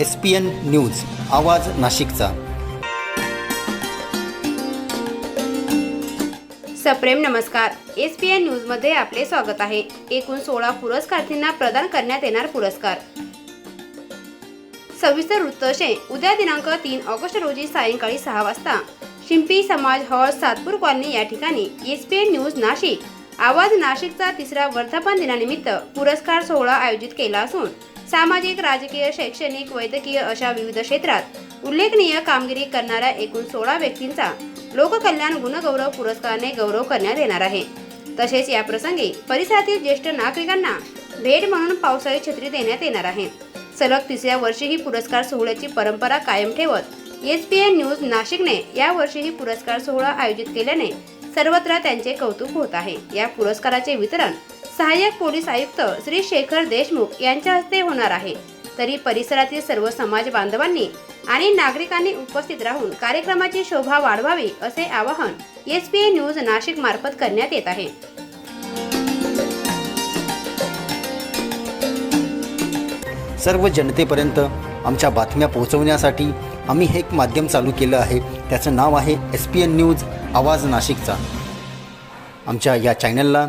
S P N news आवाज नाशिकचा. सप्रेम नमस्कार. एस पी एन न्यूजमध्ये आपले स्वागत आहे. एकूण सोळा पुरस्कार्थींना प्रदान करण्यात येणार पुरस्कार. सविस्तर वृत्त असे. उद्या दिनांक तीन ऑगस्ट रोजी सायंकाळी सहा वाजता शिंपी समाज हॉल सातपूर कॉलनी या ठिकाणी S P N news Nashik आवाज नाशिकचा तिसरा वर्धापन दिनानिमित्त पुरस्कार सोहळा आयोजित केला असून सामाजिक राजकीय शैक्षणिक वैद्यकीय अशा विविध क्षेत्रात उल्लेखनीय कामगिरी करणाऱ्या एकूण सोळा व्यक्तींचा लोककल्याण गुणगौरव पुरस्काराने गौरव करण्यात येणार आहे. तसेच या प्रसंगी परिसरातील ज्येष्ठ नागरिकांना भेट म्हणून पावसाळी छत्री देण्यात येणार आहे. सलग तिसऱ्या वर्षीही पुरस्कार सोहळ्याची परंपरा कायम ठेवत एस पी एन न्यूज नाशिकने या वर्षीही पुरस्कार सोहळा आयोजित केल्याने सर्वत्र त्यांचे कौतुक होत आहे. या पुरस्काराचे वितरण सहाय्यक पोलीस आयुक्त श्री शेखर देशमुख यांच्या हस्ते होणार आहे. तरी परिसरातील सर्व समाज बांधवांनी आणि नागरिकांनी उपस्थित राहून कार्यक्रमाची शोभा वाढवावी असे आवाहन S P N news Nashik मार्फत करण्यात येत आहे. सर्व जनतेपर्यंत आमच्या बातम्या पोहोचवण्यासाठी आम्ही हे एक माध्यम चालू केलं आहे. त्याचं नाव आहे एस पी एन न्यूज आवाज नाशिकचा. आमच्या या चॅनलला